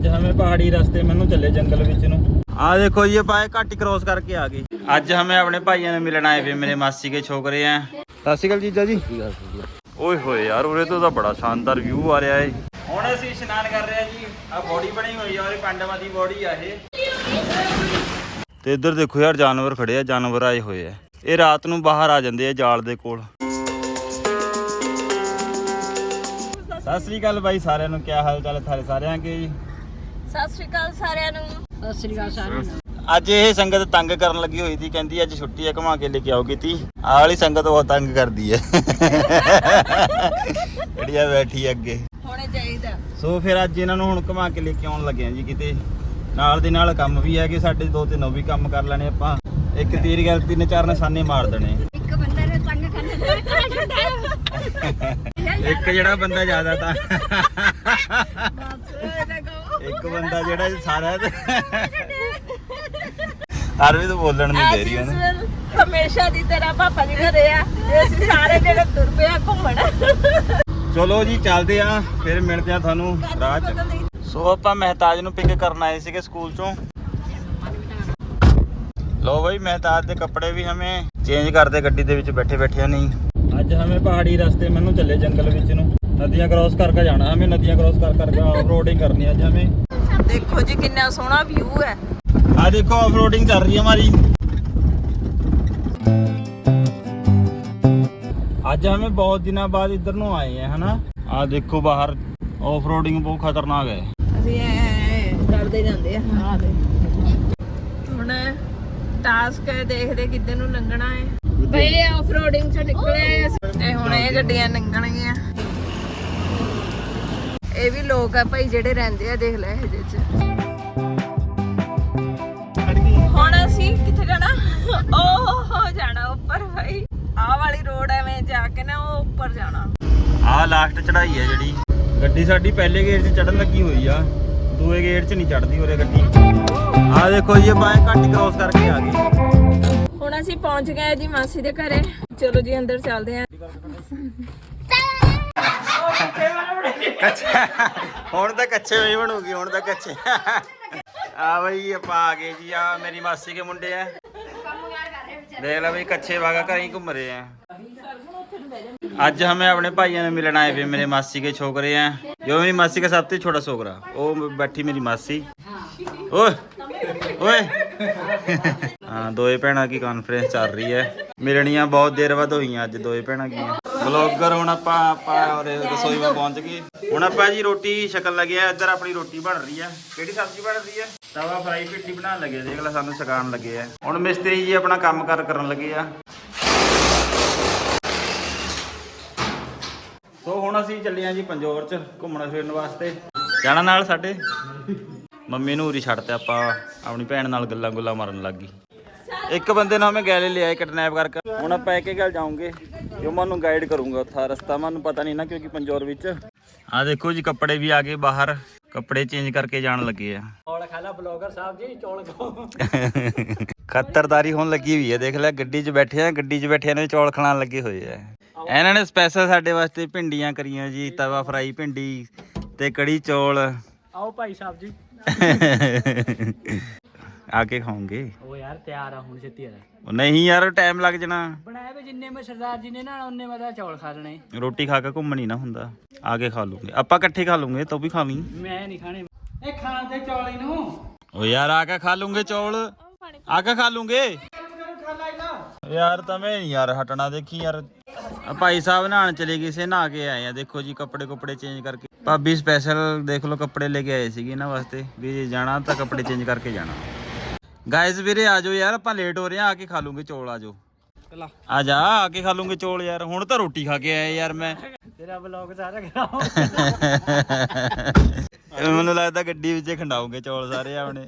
ਅੱਜ ਹਮੇ ਪਹਾੜੀ ਰਸਤੇ ਮੈਨੂੰ ਚੱਲੇ ਜੰਗਲ ਵਿੱਚ ਨੂੰ। ਆ ਦੇਖੋ ਇਹ ਪਾਏ ਕ੍ਰੋਸ ਕਰਕੇ ਆ ਗਏ। ਅੱਜ ਹਮੇ ਆਪਣੇ ਭਾਈਆਂ ਨੂੰ ਮਿਲਣ ਆਏ ਵੇ, ਮੇਰੇ ਮਾਸੀ ਕੇ ਛੋਕਰੇ ਆ ਸਤਿ ਸ਼੍ਰੀ ਅਕਾਲ ਜੀਜਾ ਜੀ। ਓਏ ਹੋਏ ਯਾਰ, ਉਰੇ ਤੋਂ ਤਾਂ ਬੜਾ ਸ਼ਾਨਦਾਰ ਵਿਊ ਆ ਰਿਹਾ ਏ। ਹੁਣ ਅਸੀਂ ਇਸ਼ਨਾਨ ਕਰ ਰਹੇ ਆ ਜੀ। ਆ ਬੋਡੀ ਬਣੀ ਹੋਈ ਆ, ਉਹਦੇ ਪਾਂਡਵਾਂ ਦੀ ਬੋਡੀ ਆ ਇਹ। ਤੇ ਇੱਧਰ ਦੇਖੋ ਯਾਰ, ਜਾਨਵਰ ਖੜੇ ਆ, ਜਾਨਵਰ ਆਏ ਹੋਏ ਆ। ਇਹ ਰਾਤ ਨੂੰ ਬਾਹਰ ਆ ਜਾਂਦੇ ਆ ਜਾਲ ਦੇ ਕੋਲ। ਸਤਿ ਸ੍ਰੀ ਅਕਾਲ ਬਾਈ, ਸਾਰਿਆਂ ਨੂੰ ਕੀ ਹਾਲ ਚਾਲ ਹੈ ਤੁਹਾਡੇ ਸਾਰਿਆਂ ਕੇ ਜੀ? ਸਤਿ ਸ਼੍ਰੀ ਅਕਾਲ ਸਾਰਿਆਂ ਨੂੰ। ਸਤਿ ਸ਼੍ਰੀ ਅਕਾਲ ਸਾਰਿਆਂ ਨੂੰ। ਅੱਜ ਇਹ ਸੰਗਤ ਤੰਗ ਕਰਨ ਲੱਗੀ ਹੋਈ ਸੀ ਕਹਿੰਦੀ ਅੱਜ ਛੁੱਟੀ ਹੈ ਘੁਮਾ ਕੇ ਲੈ ਕੇ ਆਓ ਕੀਤੀ ਆਹ ਵਾਲੀ ਸੰਗਤ ਬਹੁਤ ਤੰਗ ਕਰਦੀ ਹੈ ਜਿਹੜੀ ਆ ਬੈਠੀ ਹੈ ਅੱਗੇ। ਹੋਣੇ ਚਾਹੀਦਾ। ਸੋ ਫਿਰ ਅੱਜ ਇਹਨਾਂ ਨੂੰ ਹੁਣ ਘੁਮਾ ਕੇ ਲੈ ਕੇ ਆਉਣ ਲੱਗੇ ਆ ਜੀ ਕਿਤੇ। ਨਾਲ ਦੇ ਨਾਲ ਕੰਮ ਵੀ ਹੈਗੇ ਸਾਡੇ ਦੋ ਤਿੰਨ ਉਹ ਵੀ ਕੰਮ ਕਰ ਲੈਣੇ ਆਪਾਂ। ਇੱਕ ਤੀਰ ਗੱਲ ਤਿੰਨ ਚਾਰ ਨਿਸ਼ਾਨੇ ਮਾਰ ਦੇਣੇ। ਇੱਕ ਬੰਦੇ ਨੇ ਤੰਗ ਕਰਨੇ ਇੱਕ ਜਿਹੜਾ ਬੰਦਾ ਜ਼ਿਆਦਾ ਤਾਂ ਇੱਕ ਬੰਦਾ ਜਿਹੜਾ ਸਾਰਾ ਹਰ ਵੀ ਤਾਂ ਬੋਲਣ ਨਹੀਂ ਦੇ ਰਹੀ usual, ਹਮੇਸ਼ਾ ਦੀ ਤਰ੍ਹਾਂ ਪਾਪਾ ਜੀ ਘਰੇ ਆ ਤੇ ਅਸੀਂ ਸਾਰੇ ਜਿਹੜੇ ਤੁਰ ਪਏ ਆ ਘੁੰਮਣ। ਚਲੋ ਜੀ ਚੱਲਦੇ ਆ ਫਿਰ ਮਿਲਦੇ ਆ ਤੁਹਾਨੂੰ ਰਾਹ 'ਚ। ਸੋ ਆਪਾਂ ਮਹਿਤਾਜ ਨੂੰ ਪਿਕ ਕਰਨ ਆਏ ਸੀਗੇ ਸਕੂਲ ਚੋਂ। ਲੋ ਬਈ ਮਹਿਤਾਜ ਦੇ ਕੱਪੜੇ ਵੀ ਹਮੇ ਚੇਂਜ ਕਰਦੇ ਗੱਡੀ ਦੇ ਵਿੱਚ ਬੈਠੇ ਬੈਠੇ ਨਹੀਂ। ਅੱਜ ਹਮੇ ਪਹਾੜੀ ਰਸਤੇ ਮੈਨੂੰ ਚੱਲੇ ਜੰਗਲ ਵਿੱਚ ਨੂੰ। ਨਦੀਆਂ ਕ੍ਰਾਸ ਕਰਕੇ ਜਾਣਾ ਹਮੇ ਨਦੀਆਂ ਕ੍ਰਾਸ ਕਰ ਕਰਕੇ ਆਫ ਰੋਡਿੰਗ ਕਰਨੀ ਅੱਜ ਹਮੇ ਦੇਖੋ ਜੀ ਕਿੰਨਾ ਸੋਹਣਾ ਵਿਊ ਹੈ। ਆ ਦੇਖੋ ਆਫ ਰੋਡਿੰਗ ਚੱਲ ਰਹੀ ਹੈ ਹਮਾਰੀ ਅੱਜ ਹਮੇ ਬਹੁਤ ਦਿਨਾਂ ਬਾਅਦ ਇੱਧਰ ਨੂੰ ਆਏ हैं ਹਨਾ? ਆ ਦੇਖੋ ਬਾਹਰ ਆਫ ਰੋਡਿੰਗ ਬਹੁਤ ਖਤਰਨਾਕ ਹੈ। ਅਸੀਂ ਕਰਦੇ ਜਾਂਦੇ ਆ। ਆ ਦੇ ਹੁਣ ਟਾਸਕ ਦੇਖਦੇ ਕਿੱਧਰ ਨੂੰ ਲੰਘਣਾ ਹੈ। ਬਈ ਆਫ ਰੋਡਿੰਗ ਚੋਂ ਨਿਕਲੇ ਤੇ ਹੁਣ ਇਹ ਗੱਡੀਆਂ ਲੰਘਣਗੀਆਂ। ਇਹ ਵੀ ਲੋਕ ਆ ਭਾਈ ਜਿਹੜੇ ਰਹਿੰਦੇ ਆ ਦੇਖ ਲੈ ਇਹ ਜਿਹੇ ਚ। ਹੁਣ ਅਸੀਂ ਕਿੱਥੇ ਜਾਣਾ? ਉਹ ਹੋ ਜਾਣਾ ਉੱਪਰ ਭਾਈ। ਆਹ ਵਾਲੀ ਰੋਡ ਐਵੇਂ ਜਾ ਕੇ ਨਾ ਉਹ ਉੱਪਰ ਜਾਣਾ। ਆਹ ਲਾਸਟ ਚੜਾਈ ਹੈ ਜਿਹੜੀ। ਗੱਡੀ ਸਾਡੀ ਪਹਿਲੇ ਗੇਟ 'ਚ ਚੜਨ ਲੱਗੀ ਹੋਈ ਆ। ਦੂਏ ਗੇਟ 'ਚ ਨਹੀਂ ਚੜਦੀ ਉਰੇ ਗੱਡੀ। ਆਹ ਦੇਖੋ ਜੀ ਬਾਏ ਘੱਟ ਕ੍ਰੋਸ ਕਰਕੇ ਆ ਗਏ। ਹੁਣ ਅਸੀਂ ਪਹੁੰਚ ਗਏ ਜੀ ਮਾਸੀ ਦੇ ਘਰੇ। ਚਲੋ ਜੀ ਅੰਦਰ ਚੱਲਦੇ ਆਂ। ਕੱਚਾ। ਹੁਣ ਤਾਂ ਕੱਚੇ ਹੋਈ ਬਣੂਗੀ, ਹੁਣ ਤਾਂ ਕੱਚੇ। ਆ ਬਈ ਆਪਾਂ ਆ ਗਏ ਜੀ, ਆ ਮੇਰੀ ਮਾਸੀ ਦੇ ਮੁੰਡੇ ਆ। ਦੇਖ ਲੈ ਬਈ, ਕੱਚੇ ਵਾਗਾ ਘਰ ਹੀ ਘੁੰਮ ਰਹੇ ਆ। ਅੱਜ ਹਮੇ ਆਪਣੇ ਭਾਈਆਂ ਨੂੰ ਮਿਲਣ ਆਏ ਫੇ ਮੇਰੇ ਮਾਸੀ ਕੇ ਛੋਕਰੇ ਆ। ਜੋ ਮੇਰੀ ਮਾਸੀ ਕੇ ਸਭ ਤੋਂ ਛੋਟਾ ਛੋਕਰਾ, ਉਹ ਬੈਠੀ ਮੇਰੀ ਮਾਸੀ। ਓਏ ਓਏ। ਹਾਂ, ਦੋਏ ਭੈਣਾਂ ਕੀ ਕਾਨਫਰੰਸ ਚੱਲ ਰਹੀ ਹੈ। ਮਿਲਣੀਆਂ ਬਹੁਤ ਦੇਰ ਬਾਅਦ ਹੋਈਆਂ ਅੱਜ, ਦੋਏ ਭੈਣਾਂ ਕੀਆਂ ਬਲੌਗਰ, ਹੁਣ ਆਪਾਂ ਆਪਾਂ ਔਰ ਰਸੋਈ ਵਿੱਚ ਪਹੁੰਚ ਗਏ। ਹੁਣ ਆਪਾਂ ਜੀ ਰੋਟੀ ਛਕਣ ਲੱਗੇ ਆ, ਇੱਧਰ ਆਪਣੀ ਰੋਟੀ ਬਣ ਰਹੀ ਹੈ ਕਿਹੜੀ ਸਬਜ਼ੀ ਬਣ ਰਹੀ ਹੈ ਤਵਾ, ਫਰਾਈ ਭਿੰਡੀ ਬਣਾਉਣ ਲੱਗੇ ਦੇਖ ਲੈ ਸਾਨੂੰ ਛਕਾਉਣ ਲੱਗੇ ਆ। ਹੁਣ ਮਿਸਤਰੀ ਜੀ ਆਪਣਾ ਕੰਮ ਕਾਰ ਕਰਨ ਲੱਗੇ ਆ। ਸੋ ਹੁਣ ਅਸੀਂ ਚੱਲੇ ਆ ਜੀ ਪੰਜੋਰ ਚ ਘੁੰਮਣ ਫਿਰਨ ਵਾਸਤੇ। ਜਾਣਾ ਨਾਲ ਸਾਡੇ? ਮੰਮੀ ਨੂੰ ਉਰੀ ਛੱਡਤੇ ਆਪਾਂ, ਆਪਣੀ ਭੈਣ ਨਾਲ ਗੱਲਾਂ ਗੁੱਲਾਂ ਮਾਰਨ ਲੱਗ ਗਈ। ਇੱਕ ਬੰਦੇ ਨੂੰ ਹਮੇ ਗੈਲੇ ਲਿਆਏ ਕਿਡਨੈਪ ਕਰਕੇ। ਹੁਣ ਆਪਾਂ ਇੱਕ ਹੀ ਗੱਲ ਜਾਉਂਗੇ ਜੋ ਮੈਨੂੰ ਗਾਈਡ ਕਰੂੰਗਾ ਉੱਥਾ ਰਸਤਾ ਮੈਨੂੰ ਪਤਾ ਨਹੀਂ ਨਾ ਕਿਉਂਕਿ ਪੰਜੋਰ ਵਿੱਚ। ਆ ਦੇਖੋ ਜੀ ਕੱਪੜੇ ਵੀ ਆ ਗਏ ਬਾਹਰ ਕੱਪੜੇ ਚੇਂਜ ਕਰਕੇ ਜਾਣ ਲੱਗੇ ਆ। ਚੌਲ ਖਾ ਲਾ ਬਲੌਗਰ ਸਾਹਿਬ ਜੀ ਚੌਲ ਖਾਓ। ਖੱਤਰਦਾਰੀ ਹੋਣ ਲੱਗੀ ਹੋਈ ਹੈ ਦੇਖ ਲੈ ਗੱਡੀ 'ਚ ਬੈਠੇ ਆ ਗੱਡੀ 'ਚ ਬੈਠਿਆਂ ਨੇ ਚੌਲ ਖਾਣ ਲੱਗੇ ਹੋਏ ਆ। ਇਹਨਾਂ ਨੇ ਸਪੈਸ਼ਲ ਸਾਡੇ ਵਾਸਤੇ ਭਿੰਡੀਆਂ ਕਰੀਆਂ ਜੀ ਤਵਾ ਫਰਾਈ ਭਿੰਡੀ ਤੇ ਕੜੀ ਚੌਲ। ਆਓ ਭਾਈ ਸਾਹਿਬ ਜੀ। ਆ ਕੇ ਖਾਓਗੇ? ਉਹ ਯਾਰ ਤਿਆਰ ਆ ਹੁਣ ਛੇਤੀ ਆ ਉਹ ਨਹੀਂ ਯਾਰ ਟਾਈਮ ਲੱਗ ਜਾਣਾ। ਬਣਾਏ ਵੇ ਜਿੰਨੇ ਮੈਂ ਸਰਦਾਰ ਜੀ ਨੇ ਨਾ ਉਹਨੇ ਮੈਂ ਤਾਂ ਚੌਲ ਖਾ ਲੈਣੇ। ਰੋਟੀ ਖਾ ਕੇ ਘੁੰਮਣੀ ਨਾ ਹੁੰਦਾ। ਆ ਕੇ ਖਾ ਲੂਗੇ। ਆਪਾਂ ਇਕੱਠੇ ਖਾ ਲੂਗੇ ਤੂੰ ਵੀ ਖਾ ਲਈ ਮੈਂ ਨਹੀਂ ਖਾਣੇ। ਇਹ ਖਾਣ ਦੇ ਚੌਲ ਇਹਨੂੰ। ਓ ਯਾਰ ਆ ਕੇ ਖਾ ਲੂਗੇ ਚੌਲ। ਆ ਕੇ ਖਾ ਲੂਗੇ। ਯਾਰ ਤਵੇਂ ਨੀ ਯਾਰ ਹਟਣਾ। ਦੇਖੀ ਯਾਰ ਆ ਭਾਈ ਸਾਹਿਬ ਨਹਾਣ ਚਲੇ ਗਏ ਸੀ ਨਹਾ ਕੇ ਆਏ ਆ। ਦੇਖੋ ਜੀ ਕੱਪੜੇ ਕੁਪੜੇ ਚੇਂਜ ਕਰਕੇ। ਭਾਬੀ ਸਪੈਸ਼ਲ ਦੇਖ ਲਓ ਕੱਪੜੇ ਲੈ ਕੇ ਆਏ ਸੀਗੇ ਇਹਨਾਂ ਵਾਸਤੇ। ਵੀ ਜੇ ਜਾਣਾ ਤਾਂ ਕੱਪੜੇ ਚੇਂਜ ਕਰਕੇ ਜਾਣਾ। ਗਾਇਜ਼ ਵੀਰੇ ਆ ਜਾਓ ਯਾਰ ਆਪਾਂ ਲੇਟ ਹੋ ਰਹੇ ਆ ਆ ਕੇ ਖਾ ਲੂੰਗੇ ਚੌਲ ਆ ਜਾਓ। ਆ ਜਾ ਆ ਕੇ ਖਾ ਲੂੰਗੇ ਚੌਲ ਯਾਰ ਹੁਣ ਤਾਂ ਰੋਟੀ ਖਾ ਕੇ ਆਏ ਯਾਰ ਮੈਂ। ਤੇਰਾ ਵਲੌਗ ਸਾਰਾ ਖਰਾਬ ਮੈਨੂੰ ਲੱਗਦਾ ਗੱਡੀ ਵਿੱਚ ਖੰਡਾਉਂਗੇ ਚੌਲ ਸਾਰੇ ਆਪਣੇ।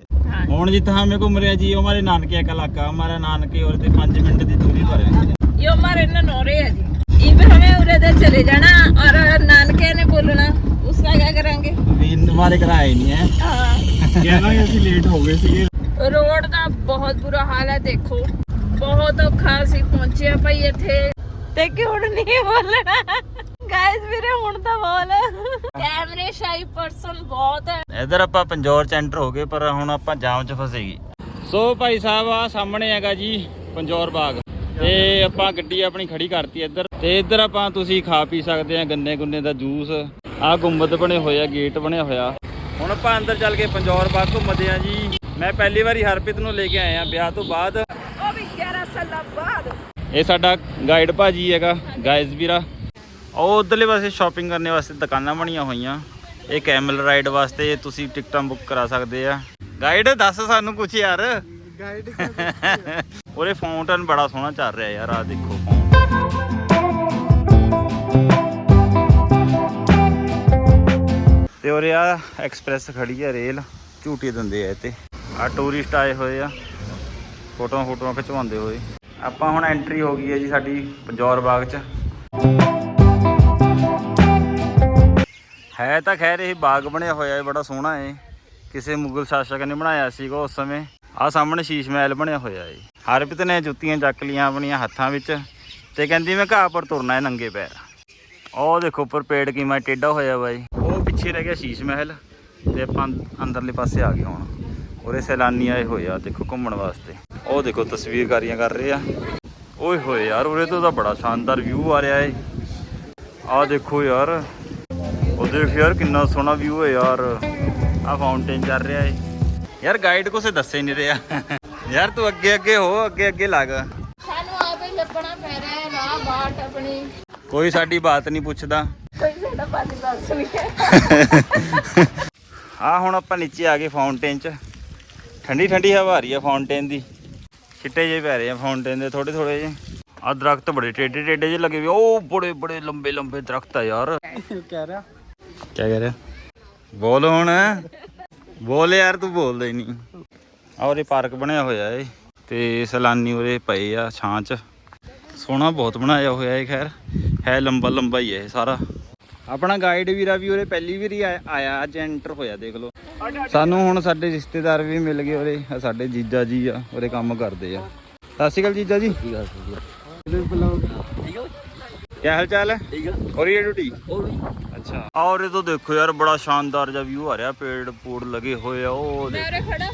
ਹੁਣ ਜਿੱਥੇ ਹਮੇ ਘੁੰਮ ਰਿਹਾ ਜੀ ਉਹ ਹਮਾਰੇ ਨਾਨਕੇ ਦਾ ਇਲਾਕਾ ਹਮਾਰਾ ਨਾਨਕੇ ਔਰ ਤੇ 5 ਮਿੰਟ ਦੀ ਦੂਰੀ ਪਰ ਹੈ ਇਹ ਹਮਾਰੇ ਨਨੋਰੇ ਹੈ ਜੀ। ਇਹ ਵੀ ਹਮੇ ਉਰੇ ਦੇ ਚਲੇ ਜਾਣਾ ਔਰ ਨਾਨਕੇ ਨੇ ਬੋਲਣਾ ਉਸਕਾ ਕੀ ਕਰਾਂਗੇ? ਵੀ ਹਮਾਰੇ ਘਰ ਆਏ ਨਹੀਂ ਹੈ। ਹਾਂ। ਕਹਿਣਾ ਅਸੀਂ ਲੇਟ ਹੋ ਗਏ ਸੀਗੇ। ਰੋਡ ਦਾ ਬਹੁਤ ਬੁਰਾ ਹਾਲ ਹੈ ਦੇਖੋ। ਬਹੁਤ ਔਖਾ ਅਸੀਂ ਪਹੁੰਚੇ ਆ ਭਾਈ ਇੱਥੇ। ਤੇ ਕਿ ਹੁਣ ਨਹੀਂ ਬੋਲਣਾ? ਗਾਇਸ ਵੀਰੇ ਹੁਣ ਤਾਂ ਬੋਲ। ਕੈਮਰੇ ਸ਼ਾਈ ਪਰਸਨ ਬਹੁਤ ਹੈ। ਇਧਰ ਆਪਾਂ ਪੰਜੌਰ ਚ ਐਂਟਰ ਹੋ ਗਏ ਪਰ ਹੁਣ ਆਪਾਂ ਜਾਮ ਚ ਫਸੇਗੀ ਸੋ ਭਾਈ ਸਾਹਿਬ ਆ ਸਾਹਮਣੇ ਹੈਗਾ ਜੀ ਪੰਜੌਰ ਬਾਗ। ਤੇ ਆਪਾਂ ਗੱਡੀ ਆਪਣੀ ਖੜੀ ਕਰਤੀ ਇੱਧਰ। ਤੇ ਇੱਧਰ ਆਪਾਂ ਤੁਸੀਂ ਖਾ ਪੀ ਸਕਦੇ ਆ ਗੰਨੇ ਗੁੰਨੇ ਦਾ ਜੂਸ। ਆ ਗੁੰਬਦ ਬਣੇ ਹੋਏ ਆ ਗੇਟ ਬਣਿਆ ਹੋਇਆ। ਹੁਣ ਆਪਾਂ ਅੰਦਰ ਚੱਲ ਕੇ ਪੰਜੌਰ ਬਾਗ ਘੁੰਮਦੇ ਆ ਜੀ। ਮੈਂ ਪਹਿਲੀ ਵਾਰੀ ਹਰਪ੍ਰੀਤ ਨੂੰ ਲੈ ਕੇ ਆਇਆ ਵਿਆਹ ਤੋਂ ਬਾਅਦ। ਉਹ ਵੀ 11 ਸਾਲਾਂ ਬਾਅਦ। ਇਹ ਸਾਡਾ ਗਾਈਡ ਭਾਜੀ ਹੈਗਾ ਗਾਇਜ਼ ਵੀਰਾ। ਉਹ ਉਧਰਲੇ ਪਾਸੇ ਸ਼ਾਪਿੰਗ ਕਰਨ ਵਾਸਤੇ ਦੁਕਾਨਾਂ ਬਣੀਆਂ ਹੋਈਆਂ। ਇਹ ਕੈਮਲ ਰਾਈਡ ਵਾਸਤੇ ਤੁਸੀਂ ਟਿਕਟਾਂ ਬੁੱਕ ਕਰਾ ਸਕਦੇ ਆ। ਗਾਈਡ ਦੱਸ ਸਾਨੂੰ ਕੁਝ ਯਾਰ। ਗਾਈਡ ਉਹਦੇ ਫਾਊਂਟਨ ਬੜਾ ਸੋਹਣਾ ਚੱਲ ਰਿਹਾ ਯਾਰ ਆ ਦੇਖੋ। ਤੇ ਉਰੇ ਆ ਐਕਸਪ੍ਰੈਸ ਖੜੀ ਆ ਰੇਲ ਝੂਟੇ ਦਿੰਦੇ ਆ ਇਹ ਤੇ ਆ ਟੂਰਿਸਟ ਆਏ ਹੋਏ ਆ। ਫੋਟੋਆਂ ਫੋਟੋਆਂ ਖਿਚਵਾਉਂਦੇ ਹੋਏ। ਆਪਾਂ ਹੁਣ ਐਂਟਰੀ ਹੋ ਗਈ ਹੈ ਜੀ ਸਾਡੀ ਪੰਜੌਰ ਬਾਗ ਚ। ਹੈ ਤਾਂ ਖੈਰ ਇਹ ਬਾਗ ਬਣਿਆ ਹੋਇਆ ਹੈ ਬੜਾ ਸੋਹਣਾ ਹੈ ਕਿਸੇ ਮੁਗਲ ਸ਼ਾਸਕ ਨੇ ਬਣਾਇਆ ਸੀਗਾ ਉਸ ਸਮੇਂ। ਆ ਸਾਹਮਣੇ ਸ਼ੀਸ਼ ਮਹਿਲ ਬਣਿਆ ਹੋਇਆ ਹੈ ਹਰਪ੍ਰੀਤ ਨੇ ਜੁੱਤੀਆਂ ਚੱਕ ਲੀਆਂ ਆਪਣੀਆਂ ਹੱਥਾਂ ਵਿੱਚ ਤੇ ਕਹਿੰਦੀ ਮੈਂ ਘਾਹ ਪਰ ਤੁਰਨਾ ਹੈ ਨੰਗੇ ਪੈਰ। ਉਹ ਦੇਖੋ ਉੱਪਰ ਪੇੜ ਕਿਵੇਂ ਟੇਢਾ ਹੋਇਆ ਬਾਈ ਉਹ ਪਿੱਛੇ ਰਹਿ ਗਿਆ ਸ਼ੀਸ਼ ਮਹਿਲ ਤੇ ਆਪਾਂ ਅੰਦਰਲੇ ਪਾਸੇ ਆ ਗਏ ਹੁਣ। ਉਰੇ ਸੈਲਾਨੀ ਆਏ ਹੋਏ ਆ ਦੇਖੋ ਘੁੰਮਣ ਵਾਸਤੇ। ਉਹ ਦੇਖੋ ਤਸਵੀਰਕਾਰੀਆਂ ਕਰ ਰਹੇ ਆ। ਓਏ ਹੋਏ ਯਾਰ ਉਰੇ ਤੋਂ ਤਾਂ ਬੜਾ ਸ਼ਾਨਦਾਰ ਵਿਊ ਆ ਰਿਹਾ ਏ। ਆ ਦੇਖੋ ਯਾਰ ਉਹ ਦੇਖ ਯਾਰ ਕਿੰਨਾ ਸੋਹਣਾ ਵਿਊ ਹੈ ਯਾਰ। ਆ ਫਾਊਂਟੇਨ ਚੱਲ ਰਿਹਾ ਏ। ਯਾਰ ਗਾਈਡ ਕੁਛ ਦੱਸੇ ਹੀ ਨਹੀਂ ਰਿਹਾ। ਯਾਰ ਤੂੰ ਅੱਗੇ ਅੱਗੇ ਹੋ ਅੱਗੇ ਅੱਗੇ ਲੱਗ। ਸਾਨੂੰ ਆਪੇ ਲੱਭਣਾ ਪੈ ਰਿਹਾ ਹੈ ਰਾਹ ਬਾਟ ਆਪਣੀ ਕੋਈ ਸਾਡੀ ਬਾਤ ਨਹੀਂ ਪੁੱਛਦਾ। ਕੋਈ ਸਾਡਾ ਪਾਣੀ ਦੱਸ ਵੀ ਹੈ। ਆ ਹੁਣ ਆਪਾਂ ਨੀਚੇ ਆ ਗਏ ਫਾਊਂਟੇਨ 'ਚ। ਠੰਡੀ ਠੰਡੀ ਹਵਾ ਆ ਰਹੀ ਆ ਫਾਊਂਟੇਨ ਦੀ। ਛਿੱਟੇ ਜਿਹੇ ਪੈ ਰਹੇ ਆ ਫਾਊਂਟੇਨ ਦੇ ਥੋੜੇ ਥੋੜੇ ਜਿਹੇ। ਆ ਦਰਖਤ ਬੜੇ ਟੇਡੇ ਟੇਡੇ ਜਿਹੇ ਲੱਗੇ ਹੋਏ। ਉਹ ਬੜੇ ਬੜੇ ਲੰਬੇ ਲੰਬੇ ਦਰਖਤ ਆ ਯਾਰ। ਕਹਿ ਰਿਹਾ। ਕੀ ਕਹਿ ਰਿਹਾ? ਬੋਲ ਹੁਣ। ਬੋਲ ਯਾਰ ਤੂੰ ਬੋਲਦਾ ਹੀ ਨਹੀਂ। ਆ ਉਰੇ ਪਾਰਕ ਬਣਿਆ ਹੋਇਆ ਏ। ਤੇ ਸੈਲਾਨੀ ਉਰੇ ਪਏ ਆ ਛਾਂ 'ਚ। ਸੋਹਣਾ ਬਹੁਤ ਬਣਾਇਆ ਹੋਇਆ ਏ ਖੈਰ। ਹੈ ਲੰਬਾ ਲੰਬਾ ਹੀ ਇਹ ਸਾਰਾ। ਆਪਣਾ ਗਾਈਡ ਵੀਰਾ ਵੀ ਉਰੇ ਪਹਿਲੀ ਵਾਰੀ ਆਇਆ- ਆਇਆ ਅੱਜ ਐਂਟਰ ਹੋਇਆ ਦੇਖ ਲਓ। ਸਾਨੂੰ ਹੁਣ ਸਾਡੇ ਰਿਸ਼ਤੇਦਾਰ ਵੀ ਮਿਲ ਗਏ ਆਹ ਸਾਡੇ ਜੀਜਾ ਜੀ ਆ ਉਰੇ ਕੰਮ ਕਰਦੇ ਆ। ਸਤਿ ਸ਼੍ਰੀ ਅਕਾਲ ਜੀਜਾ ਜੀ। ਕੀ ਹਾਲ ਚਾਲ ਹੈ? ਠੀਕ ਹੈ ਹੋ ਰਹੀ ਹੈ ਡਿਊਟੀ ਅੱਛਾ। ਔਰ ਇਹ ਤੋਂ ਦੇਖੋ ਯਾਰ ਬੜਾ ਸ਼ਾਨਦਾਰ ਜਿਹਾ ਵਿਊ ਆ ਰਿਹਾ ਪੇੜ ਪੂੜ ਲੱਗੇ ਹੋਏ ਆ ਉਹ ਮੈਂ ਉਰੇ ਖੜਾ।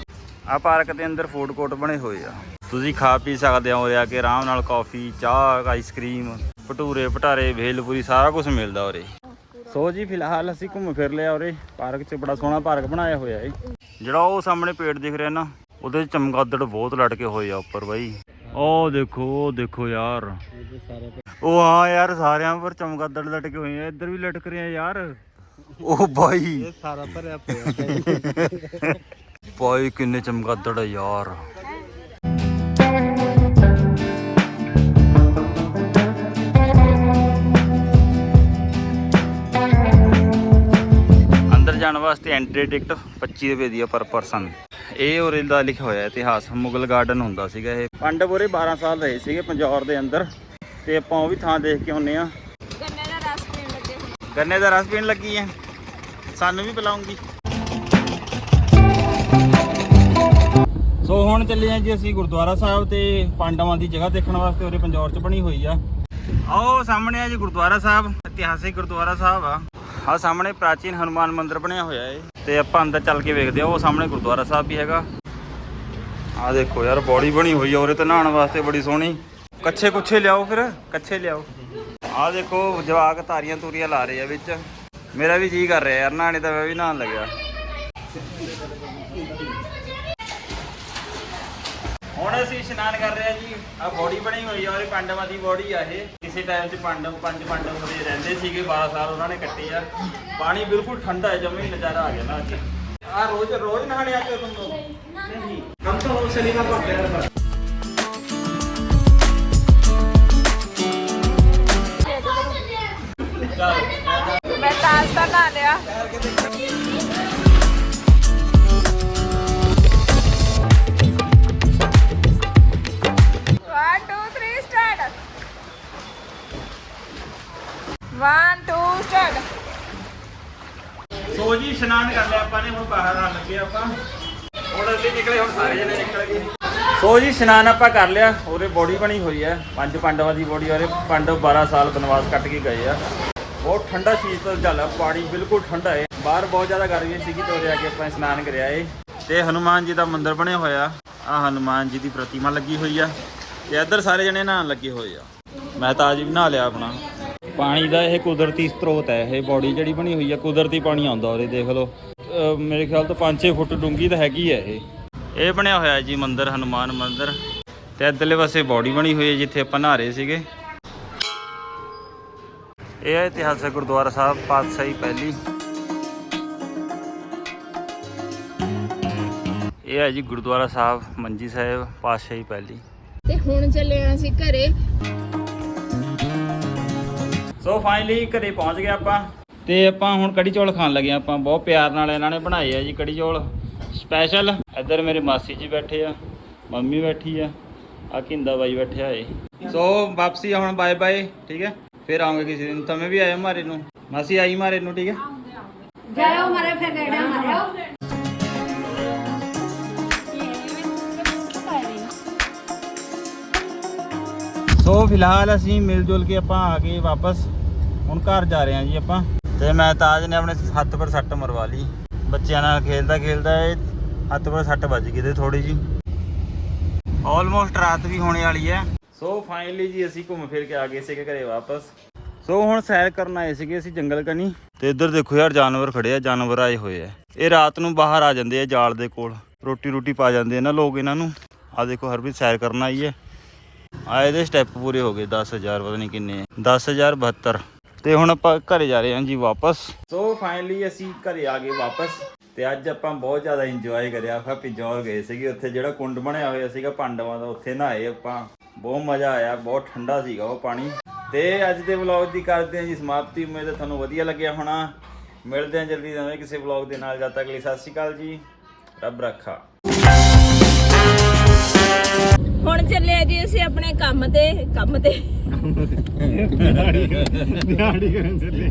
ਆ ਪਾਰਕ ਦੇ ਅੰਦਰ ਫੂਡ ਕੋਰਟ ਬਣੇ ਹੋਏ ਆ। ਤੁਸੀਂ ਖਾ ਪੀ ਸਕਦੇ ਹੋ ਉਰੇ ਆ ਕੇ ਆਰਾਮ ਨਾਲ ਕਾਫੀ ਚਾਹ ਆਈਸਕ੍ਰੀਮ ਭਟੂਰੇ ਭਟਾਰੇ ਭੇਲਪੂਰੀ ਸਾਰਾ ਕੁਝ ਮਿਲਦਾ ਉਰੇ। ਸੋ ਜੀ ਫਿਲਹਾਲ ਅਸੀਂ ਘੁੰਮ ਫਿਰ ਲਿਆ ਉਰੇ। ਪਾਰਕ 'ਚ ਬੜਾ ਸੋਹਣਾ ਪਾਰਕ ਬਣਾਇਆ ਹੋਇਆ ਏ ਜਿਹੜਾ ਉਹ ਸਾਹਮਣੇ ਪੇੜ ਦਿਖ ਰਿਹਾ ਨਾ ਉਹਦੇ 'ਚ ਚਮਗਾਦੜ ਬਹੁਤ ਲਟਕੇ ਹੋਏ ਆ ਉੱਪਰ ਬਾਈ। ਉਹ ਦੇਖੋ ਉਹ ਦੇਖੋ ਯਾਰ। ਉਹ ਹਾਂ ਯਾਰ ਸਾਰਿਆਂ ਪਰ ਚਮਗਾਦੜ ਲਟਕੇ ਹੋਏ ਆ। ਇੱਧਰ ਵੀ ਲਟਕ ਰਹੇ ਆ ਯਾਰ। ਉਹ ਬਾਈ। ਸਾਰਾ ਭਰਿਆ ਪਿਆ ਬਾਈ ਕਿੰਨੇ ਚਮਗਾਦੜ ਆ ਯਾਰ। ਵਾਸਤੇ ਐਂਟਰੀ ਟਿਕਟ 25 ਰੁਪਏ ਦੀ ਆ ਪਰ ਪਰਸਨ ਇਹ ਉਰੇ ਦਾ ਲਿਖਿਆ ਹੋਇਆ ਇਤਿਹਾਸ ਮੁਗਲ ਗਾਰਡਨ ਹੁੰਦਾ ਸੀਗਾ ਇਹ। ਪਾਂਡਵ ਉਰੇ 12 ਸਾਲ ਰਹੇ ਸੀਗੇ ਪੰਜੌਰ ਦੇ ਅੰਦਰ ਤੇ ਆਪਾਂ ਉਹ ਵੀ ਥਾਂ ਦੇਖ ਕੇ ਆਉਨੇ ਆ ਗੰਨੇ ਦਾ ਰਸ ਪੀਣ ਲੱਗੇ ਹੁਣ। ਗੰਨੇ ਦਾ ਰਸ ਪੀਣ ਲੱਗੀ ਐ ਸਾਨੂੰ ਵੀ ਪਿਲਾਉਂਗੀ। ਸੋ ਹੁਣ ਚੱਲੇ ਆ ਜੀ ਅਸੀਂ ਗੁਰਦੁਆਰਾ ਸਾਹਿਬ ਤੇ ਪਾਂਡਵਾਂ ਦੀ ਜਗ੍ਹਾ ਦੇਖਣ ਵਾਸਤੇ ਉਰੇ ਪੰਜੌਰ ਚ ਬਣੀ ਹੋਈ ਆ। ਆਓ ਸਾਹਮਣੇ ਆ ਜੀ ਗੁਰਦੁਆਰਾ ਸਾਹਿਬ ਇਤਿਹਾਸਿਕ ਗੁਰਦੁਆਰਾ ਸਾਹਿਬ ਆ। ਆ ਸਾਹਮਣੇ ਪ੍ਰਾਚੀਨ ਹਨੂਮਾਨ ਮੰਦਿਰ ਬਣਿਆ ਹੋਇਆ ਏ। ਤੇ ਆਪਾਂ ਅੰਦਰ ਚੱਲ ਕੇ ਵੇਖਦੇ ਆ ਉਹ ਸਾਹਮਣੇ ਗੁਰਦੁਆਰਾ ਸਾਹਿਬ ਵੀ ਹੈਗਾ। ਆ ਦੇਖੋ ਯਾਰ, ਬੋਡੀ ਬਣੀ ਹੋਈ ਆ ਉਰੇ ਤੇ ਨਹਾਉਣ ਵਾਸਤੇ ਬੜੀ ਸੋਹਣੀ। ਕੱਛੇ ਕੁੱਛੇ ਲਿਆਓ ਫਿਰ, ਕੱਛੇ ਲਿਆਓ। ਆ ਦੇਖੋ, ਜਵਾਕ ਤਾਰੀਆਂ ਤੂਰੀਆਂ ਲਾ ਰਹੇ ਆ ਵਿੱਚ। ਮੇਰਾ ਵੀ ਜੀ ਕਰ ਰਿਹਾ ਯਾਰ ਨਹਾਣੇ ਤਾਂ ਮੈਂ ਵੀ ਨਹਾਉਣ ਲੱਗਿਆ। ਹੁਣ ਅਸੀਂ ਇਸ਼ਨਾਨ ਕਰ ਰਹੇ ਆ ਜੀ। ਆ ਬੋਡੀ ਬਣੀ ਹੋਈ ਆ ਔਰ ਪਾਂਡਵਾਂ ਦੀ ਬੋਡੀ ਆ ਇਹ। ਕਿਸੇ ਟਾਈਮ 'ਚ ਪਾਂਡਵ ਪੰਜ ਪਾਂਡਵ ਉਰੇ ਰਹਿੰਦੇ ਸੀਗੇ 12 ਸਾਲ ਉਹਨਾਂ ਨੇ ਕੱਟੇ ਆ। ਪਾਣੀ ਬਿਲਕੁਲ ਠੰਡਾ ਹੈ ਜਮੇ ਨਜ਼ਾਰਾ ਆ ਗਿਆ ਨਾ ਅੱਜ। ਆ ਰੋਜ਼ ਰੋਜ਼ ਨਹਾਣੇ ਆਤੇ ਹੋ ਤੁਮ ਲੋਗ ਨਹੀਂ ਹਮ ਤਾਂ ਉਹ ਸ਼ਨੀਵਾਰ को ਸੋ ਜੀ, ਇਸ਼ਨਾਨ ਕਰ ਲਿਆ ਆਪਾਂ ਨੇ, ਹੁਣ ਬਾਹਰ ਆਣ ਲੱਗੇ ਆਪਾਂ। ਹੁਣ ਅਸੀਂ ਨਿਕਲੇ, ਹੁਣ ਸਾਰੇ ਜਣੇ ਨਿਕਲ ਗਏ। ਸੋ ਜੀ, ਇਸ਼ਨਾਨ ਆਪਾਂ ਕਰ ਲਿਆ। ਉਹਦੇ ਬੋਡੀ ਬਣੀ ਹੋਈ ਹੈ। ਪੰਜ ਪਾਂਡਵਾਂ ਦੀ ਬੋਡੀ ਉਹਦੇ ਪਾਂਡਵ 12 ਸਾਲ ਬਨਵਾਸ ਕੱਟ ਕੇ ਗਏ ਆ। ਬਹੁਤ ਠੰਡਾ ਸ਼ੀਤਲ ਜਲ ਹੈ ਪਾਣੀ ਬਿਲਕੁਲ ਠੰਡਾ ਹੈ ਬਾਹਰ ਬਹੁਤ ਜ਼ਿਆਦਾ ਗਰਮੀ ਸੀਗੀ ਤੇ ਉਹਦੇ ਆ ਕੇ ਆਪਾਂ ਇਸ਼ਨਾਨ ਕਰਿਆ ਏ। ਤੇ ਹਨੂਮਾਨ ਜੀ ਦਾ ਮੰਦਿਰ ਬਣਿਆ ਹੋਇਆ। ਆ ਹਨੂਮਾਨ ਜੀ ਦੀ ਪ੍ਰਤਿਮਾ ਲੱਗੀ ਹੋਈ ਆ। ਤੇ ਇੱਧਰ ਸਾਰੇ ਜਣੇ ਨਹਾਉਣ ਲੱਗੇ ਹੋਏ ਆ। ਮੈਂ ਤਾਂ ਅੱਜ ਵੀ ਨਹਾ ਲਿਆ ਆਪਣਾ। ਪਾਣੀ ਦਾ ਇਹ ਕੁਦਰਤੀ ਸਰੋਤ ਹੈ, ਇਹ ਬੋਡੀ ਜਿਹੜੀ ਬਣੀ ਹੋਈ ਆ, ਕੁਦਰਤੀ ਪਾਣੀ ਆਉਂਦਾ ਉਹਦੇ, ਦੇਖ ਲਓ। ਮੇਰੇ ਖਿਆਲ ਤੋਂ 5-6 ਫੁੱਟ ਡੂੰਗੀ ਤਾਂ ਹੈਗੀ ਹੈ ਇਹ। ਇਹ ਬਣਿਆ ਹੋਇਆ ਜੀ ਮੰਦਿਰ, ਹਨੂਮਾਨ ਮੰਦਿਰ। ਤੇ ਇੱਧਰਲੇ ਪਾਸੇ ਬੋਡੀ ਬਣੀ ਹੋਈ ਹੈ, ਜਿੱਥੇ ਆਪਾਂ ਨਹਾ ਸੀਗੇ। ਇਹ ਹੈ ਇਤਿਹਾਸਕ ਗੁਰਦੁਆਰਾ ਸਾਹਿਬ, ਪਾਤਸ਼ਾਹੀ ਪਹਿਲੀ। ਇਹ ਹੈ ਜੀ ਗੁਰਦੁਆਰਾ ਸਾਹਿਬ, ਮੰਜੀ ਸਾਹਿਬ, ਪਾਤਸ਼ਾਹੀ ਪਹਿਲੀ। ਤੇ ਹੁਣ ਚੱਲੇ ਆਂ ਅਸੀਂ ਘਰੇ। ਸੋ ਫਾਈਨਲੀ ਘਰੇ ਪਹੁੰਚ ਗਏ ਆਪਾਂ। ਤੇ ਆਪਾਂ ਹੁਣ ਕੜੀ ਚੌਲ ਖਾਣ ਲੱਗੇ ਆਪਾਂ। ਬਹੁਤ ਪਿਆਰ ਨਾਲ ਇਹਨਾਂ ਨੇ ਬਣਾਏ ਆ ਜੀ ਕੜੀ ਚੌਲ। ਸਪੈਸ਼ਲ ਇੱਧਰ ਮੇਰੇ ਮਾਸੀ ਜੀ ਬੈਠੇ ਆ। ਮੰਮੀ ਬੈਠੀ ਆ। ਆ ਕਿੰਦਾ ਬਾਈ ਬੈਠਿਆ ਏ। ਸੋ ਵਾਪਸੀ ਹੁਣ ਬਾਏ ਬਾਏ ਠੀਕ ਹੈ ਫਿਰ ਆਉਂਗੇ ਕਿਸੇ ਦਿਨ। તમે ਵੀ ਆਇਓ ਮਾਰੇ ਨੂੰ। ਮਾਸੀ ਆਈ ਮਾਰੇ ਨੂੰ ਠੀਕ ਹੈ ਜਾਇਓ ਮਾਰੇ ਫਿਰ ਗੇੜਾ ਮਾਰਿਓ। ਸੋ ਫਿਲਹਾਲ ਅਸੀਂ ਮਿਲ ਜੁਲ ਕੇ ਆਪਾਂ ਆ ਗਏ ਵਾਪਸ। ਹੁਣ ਘਰ ਜਾ ਰਹੇ ਹਾਂ ਜੀ ਆਪਾਂ। ਤੇ ਮੈਂ ਤਾਜ ਨੇ ਆਪਣੇ ਹੱਥ ਪਰ ਸੱਟ ਮਰਵਾ ਲਈ। ਬੱਚਿਆਂ ਨਾਲ ਖੇਲਦਾ ਖੇਲਦਾ ਇਹ ਹੱਥ ਪਰ ਸੱਟ ਵੱਜ ਗਈ ਤੇ ਥੋੜੀ ਜੀ ਆਲਮੋਸਟ ਰਾਤ ਵੀ ਹੋਣੇ ਵਾਲੀ ਹੈ। ਸੋ ਫਾਈਨਲੀ ਜੀ ਅਸੀਂ ਘੁੰਮ ਫਿਰ ਕੇ ਆ ਗਏ ਸੀਗੇ ਘਰੇ ਵਾਪਸ। ਸੋ ਹੁਣ ਸੈਰ ਕਰਨ ਆਏ ਸੀਗੇ ਅਸੀਂ ਜੰਗਲ ਕਨੀ। ਤੇ ਇੱਧਰ ਦੇਖੋ ਯਾਰ ਜਾਨਵਰ ਖੜੇ ਆ, ਜਾਨਵਰ ਆਏ ਹੋਏ ਆ। ਇਹ ਰਾਤ ਨੂੰ ਬਾਹਰ ਆ ਜਾਂਦੇ ਆ ਜਾਲ ਦੇ ਕੋਲ। ਰੋਟੀ ਰੋਟੀ ਪਾ ਜਾਂਦੇ ਆ ਨਾ ਲੋਕ ਇਹਨਾਂ ਨੂੰ। ਆ ਦੇਖੋ ਹਰਪ੍ਰੀਤ ਸੈਰ ਕਰਨ ਆਈ ਹੈ। ਆ ਇਹਦੇ ਸਟੈਪ ਪੂਰੇ ਹੋ ਗਏ 10000 ਪਤਾ ਨਹੀਂ ਕਿੰਨੇ 10072 ਤੇ ਹੁਣ ਆਪਾਂ ਘਰੇ ਜਾ ਰਹੇ ਹਾਂ ਜੀ ਵਾਪਸ। ਸੋ ਫਾਈਨਲੀ ਅਸੀਂ ਘਰੇ ਆ ਗਏ ਵਾਪਸ ਤੇ ਅੱਜ ਆਪਾਂ ਬਹੁਤ ਜ਼ਿਆਦਾ ਇੰਜੋਏ ਕਰਿਆ। ਆਪਾਂ ਪਿਜੌਰ ਗਏ ਸੀਗੇ ਉੱਥੇ ਜਿਹੜਾ ਕੁੰਡ ਬਣਿਆ ਹੋਇਆ ਸੀਗਾ ਪਾਂਡਵਾਂ ਦਾ ਉੱਥੇ ਨਹਾਏ ਆਪਾਂ। ਬਹੁਤ ਮਜ਼ਾ ਆਇਆ ਬਹੁਤ ਠੰਡਾ ਸੀਗਾ ਉਹ ਪਾਣੀ। ਤੇ ਅੱਜ ਦੇ ਵਲੌਗ ਦੀ ਕਰਦੇ ਹਾਂ ਜੀ ਸਮਾਪਤੀ। ਉਮੀਦ ਹੈ ਤੁਹਾਨੂੰ ਵਧੀਆ ਲੱਗਿਆ ਹੋਣਾ। ਮਿਲਦੇ ਹਾਂ ਜਲਦੀ ਨਵੇਂ ਕਿਸੇ ਵਲੌਗ ਦੇ ਨਾਲ। ਜਦ ਤੱਕ ਲਈ ਸਤਿ ਸ਼੍ਰੀ ਅਕਾਲ ਜੀ। ਰੱਬ ਰੱਖਾ। ਹੁਣ ਚੱਲੇ ਆ ਜੀ ਅਸੀਂ ਆਪਣੇ ਕੰਮ ਤੇ ਕੰਮ ਤੇ। ਦਿਹਾੜੀ ਕਰਨ ਚੱਲੇ